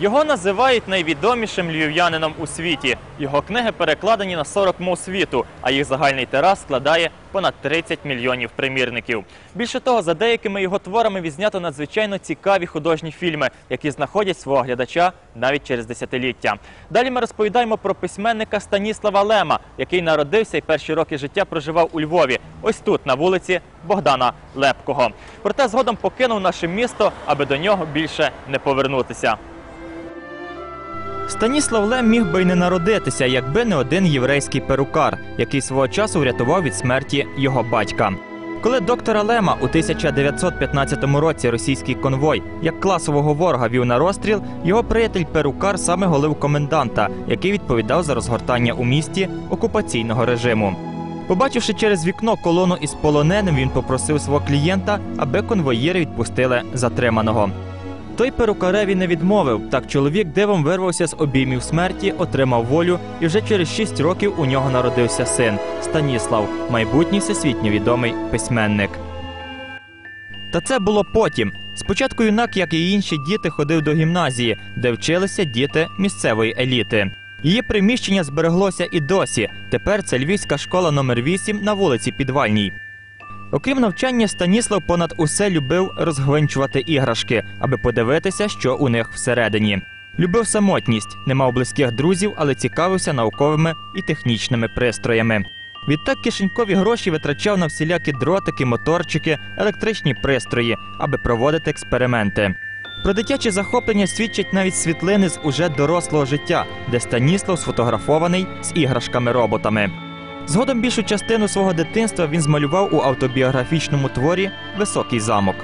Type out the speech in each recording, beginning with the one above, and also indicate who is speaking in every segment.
Speaker 1: Його називають найвідомішим львів'янином у світі. Його книги перекладені на 40 мов світу, а їх загальний тираж складає понад 30 мільйонів примірників. Більше того, за деякими його творами відзнято надзвичайно цікаві художні фільми, які знаходять свого глядача навіть через десятиліття. Далі ми розповідаємо про письменника Станіслава Лема, який народився і перші роки життя проживав у Львові, ось тут, на вулиці Богдана Лепкого. Проте згодом покинув наше місто, аби до нього більше не повернутися. Станіслав Лем міг би й не народитися, якби не один єврейський перукар, який свого часу врятував від смерті його батька. Коли доктора Лема у 1915 році російський конвой як класового ворога вів на розстріл, його приятель перукар саме голив коменданта, який відповідав за розгортання у місті окупаційного режиму. Побачивши через вікно колону із полоненим, він попросив свого клієнта, аби конвоїри відпустили затриманого. Той перукареві не відмовив. Так чоловік дивом вирвався з обіймів смерті, отримав волю, і вже через шість років у нього народився син Станіслав, майбутній всесвітньо відомий письменник. Та це було потім. Спочатку юнак, як і інші діти, ходив до гімназії, де вчилися діти місцевої еліти. Її приміщення збереглося і досі. Тепер це львівська школа номер 8 на вулиці Підвальній. Окрім навчання, Станіслав понад усе любив розгвинчувати іграшки, аби подивитися, що у них всередині. Любив самотність, не мав близьких друзів, але цікавився науковими і технічними пристроями. Відтак кишенькові гроші витрачав на всілякі дротики, моторчики, електричні пристрої, аби проводити експерименти. Про дитячі захоплення свідчать навіть світлини з уже дорослого життя, де Станіслав сфотографований з іграшками-роботами. Згодом більшу частину свого дитинства він змалював у автобіографічному творі Високий замок.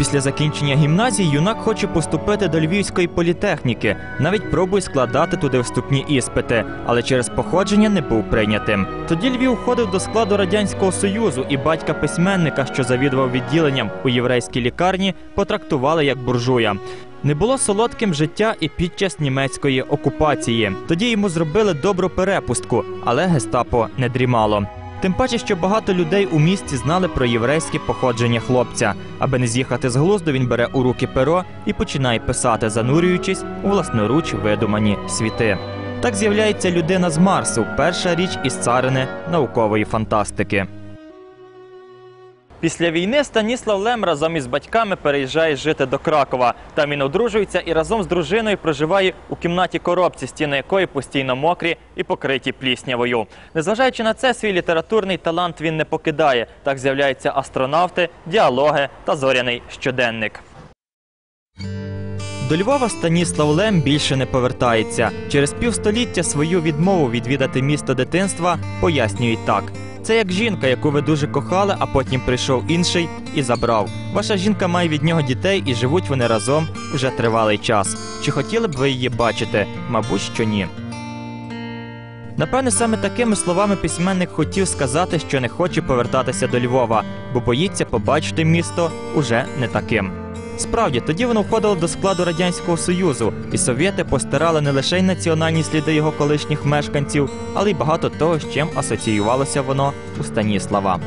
Speaker 1: Після закінчення гімназії юнак хоче поступити до Львівської політехніки, навіть пробує складати туди вступні іспити, але через походження не був прийнятим. Тоді Львів входив до складу радянського союзу, і батька письменника, що завідував відділенням у єврейській лікарні, потрактували як буржуя. Не було солодким життя і під час німецької окупації. Тоді йому зробили добру перепустку, але гестапо не дрімало. Тим паче, що багато людей у місті знали про єврейське походження хлопця. Аби не з'їхати з глузду, він бере у руки перо і починає писати, занурюючись у власноруч видумані світи. Так з'являється людина з Марсу, перша річ із царини наукової фантастики. Після війни Станіслав Лем разом із батьками переїжджає жити до Кракова. Там він одружується і разом з дружиною проживає у кімнаті коробці, стіни якої постійно мокрі і покриті пліснявою. Незважаючи на це, свій літературний талант він не покидає. Так з'являються астронавти, діалоги та зоряний щоденник. До Львова Станіслав Лем більше не повертається. Через півстоліття свою відмову відвідати місто дитинства пояснюють так. Це як жінка, яку ви дуже кохали, а потім прийшов інший і забрав. Ваша жінка має від нього дітей і живуть вони разом вже тривалий час. Чи хотіли б ви її бачити? Мабуть, що ні. Напевне, саме такими словами письменник хотів сказати, що не хоче повертатися до Львова, бо боїться побачити місто уже не таким. Справді, тоді воно входило до складу Радянського Союзу, і совєти постирали не лише й національні сліди його колишніх мешканців, але й багато того, з чим асоціювалося воно у Станіслава.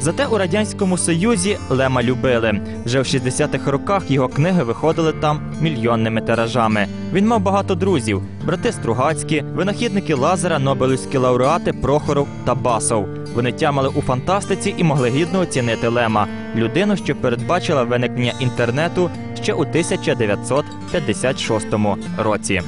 Speaker 1: Зате у радянському союзі Лема любили. Вже в 60-х роках його книги виходили там мільйонними тиражами. Він мав багато друзів: брати Стругацькі, винахідники Лазера, Нобелівські лауреати Прохоров та Басов. Вони тямили у фантастиці і могли гідно оцінити Лема, людину, що передбачила виникнення інтернету ще у 1956 році.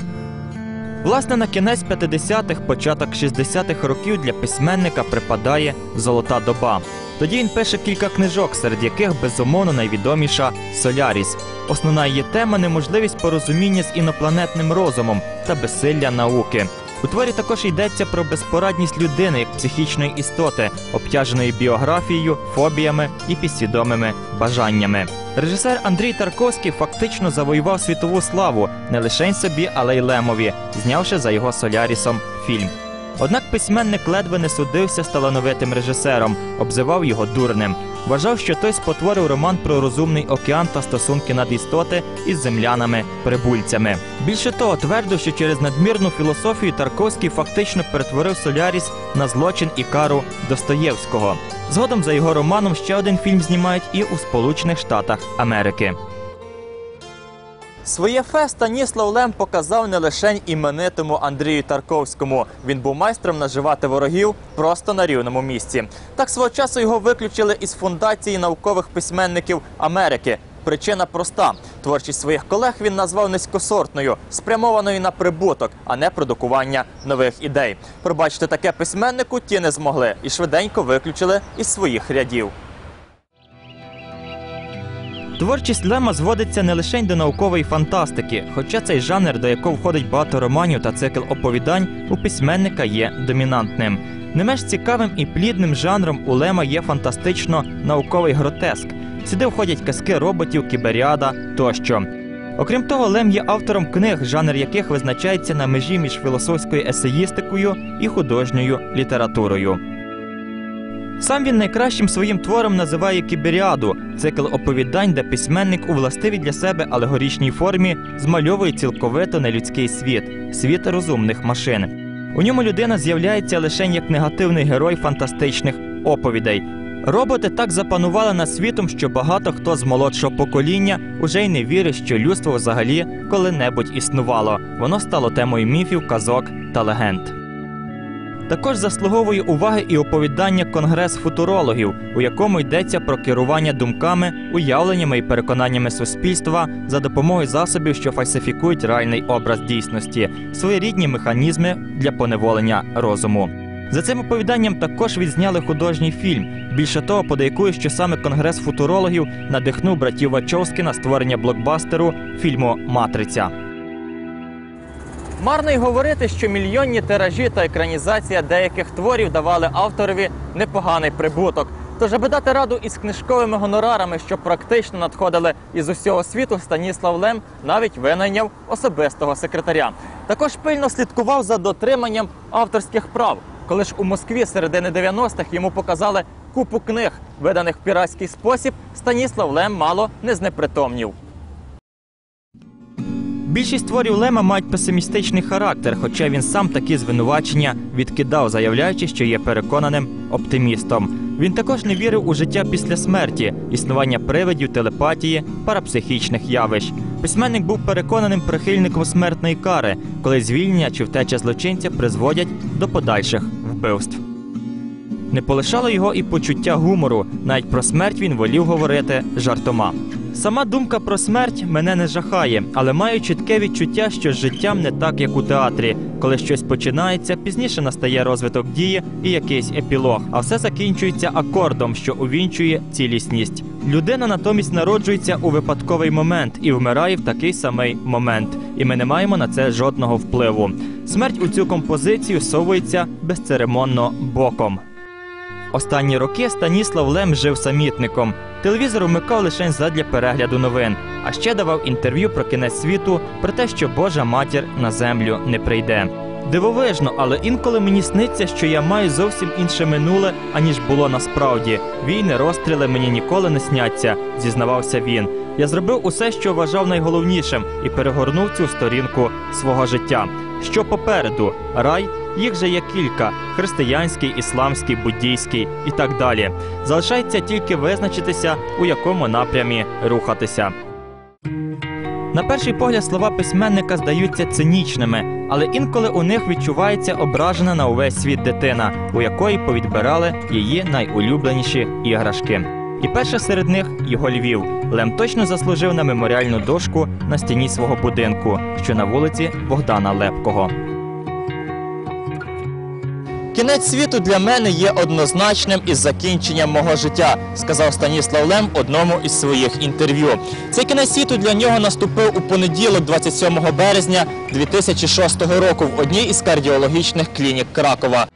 Speaker 1: Власне, на кінець 50-х, початок 60-х років для письменника припадає золота доба. Тоді він пише кілька книжок, серед яких безумовно найвідоміша Соляріс. Основна її тема неможливість порозуміння з інопланетним розумом та безсилля науки. У творі також йдеться про безпорадність людини як психічної істоти, обтяженої біографією, фобіями і підсвідомими бажаннями. Режисер Андрій Тарковський фактично завоював світову славу не лише собі, але й Лемові, знявши за його солярісом фільм. Однак письменник ледве не судився з талановитим режисером, обзивав його дурним. Вважав, що той спотворив роман про розумний океан та стосунки надістоти із землянами-прибульцями. Більше того, твердив, що через надмірну філософію Тарковський фактично перетворив Соляріс на злочин і кару Достоєвського. Згодом за його романом ще один фільм знімають і у Сполучених Штатах Америки. Своє фе Станіслав Лем показав не лише іменитому Андрію Тарковському. Він був майстром наживати ворогів просто на рівному місці. Так свого часу його виключили із фундації наукових письменників Америки. Причина проста: творчість своїх колег він назвав низькосортною, спрямованою на прибуток, а не продукування нових ідей. Пробачити таке письменнику ті не змогли і швиденько виключили із своїх рядів. Творчість Лема зводиться не лише до наукової фантастики, хоча цей жанр, до якого входить багато романів та цикл оповідань, у письменника є домінантним. Не менш цікавим і плідним жанром у Лема є фантастично-науковий гротеск. Сюди входять казки роботів, кіберіада тощо. Окрім того, Лем є автором книг, жанр яких визначається на межі між філософською есеїстикою і художньою літературою. Сам він найкращим своїм твором називає Кіберіаду цикл оповідань, де письменник у властивій для себе алегоричній формі змальовує цілковито нелюдський світ світ розумних машин. У ньому людина з'являється лише як негативний герой фантастичних оповідей. Роботи так запанували над світом, що багато хто з молодшого покоління уже й не вірить, що людство взагалі коли-небудь існувало. Воно стало темою міфів, казок та легенд. Також заслуговує уваги і оповідання Конгрес футурологів, у якому йдеться про керування думками, уявленнями і переконаннями суспільства за допомогою засобів, що фальсифікують реальний образ дійсності, своєрідні механізми для поневолення розуму. За цим оповіданням також відзняли художній фільм. Більше того, подейкує, що саме Конгрес футурологів надихнув братів Вачовські на створення блокбастеру фільму Матриця. Марно й говорити, що мільйонні тиражі та екранізація деяких творів давали авторові непоганий прибуток. Тож, аби дати раду із книжковими гонорарами, що практично надходили із усього світу, Станіслав Лем навіть винайняв особистого секретаря. Також пильно слідкував за дотриманням авторських прав. Коли ж у Москві середини 90-х йому показали купу книг, виданих в піратський спосіб, Станіслав Лем мало не знепритомнів. Більшість творів Лема мають песимістичний характер, хоча він сам такі звинувачення відкидав, заявляючи, що є переконаним оптимістом. Він також не вірив у життя після смерті, існування привидів, телепатії, парапсихічних явищ. Письменник був переконаним прихильником смертної кари, коли звільнення чи втеча злочинця призводять до подальших вбивств. Не полишало його і почуття гумору. Навіть про смерть він волів говорити жартома. Сама думка про смерть мене не жахає, але маю чітке відчуття, що з життям не так, як у театрі. Коли щось починається, пізніше настає розвиток дії і якийсь епілог, а все закінчується акордом, що увінчує цілісність. Людина натомість народжується у випадковий момент і вмирає в такий самий момент, і ми не маємо на це жодного впливу. Смерть у цю композицію совується безцеремонно боком. Останні роки Станіслав Лем жив самітником. Телевізор вмикав лише задля перегляду новин, а ще давав інтерв'ю про кінець світу, про те, що Божа матір на землю не прийде. Дивовижно, але інколи мені сниться, що я маю зовсім інше минуле, аніж було насправді. Війни, розстріли мені ніколи не сняться, зізнавався він. Я зробив усе, що вважав найголовнішим, і перегорнув цю сторінку свого життя. Що попереду? Рай? Їх же є кілька: християнський, ісламський, буддійський і так далі. Залишається тільки визначитися, у якому напрямі рухатися. На перший погляд слова письменника здаються цинічними, але інколи у них відчувається ображена на увесь світ дитина, у якої повідбирали її найулюбленіші іграшки. І перша серед них його Львів. Лем точно заслужив на меморіальну дошку на стіні свого будинку, що на вулиці Богдана Лепкого. Кінець світу для мене є однозначним із закінченням мого життя, сказав Станіслав Лем в одному із своїх інтерв'ю. Цей кінець світу для нього наступив у понеділок, 27 березня 2006 року, в одній із кардіологічних клінік Кракова.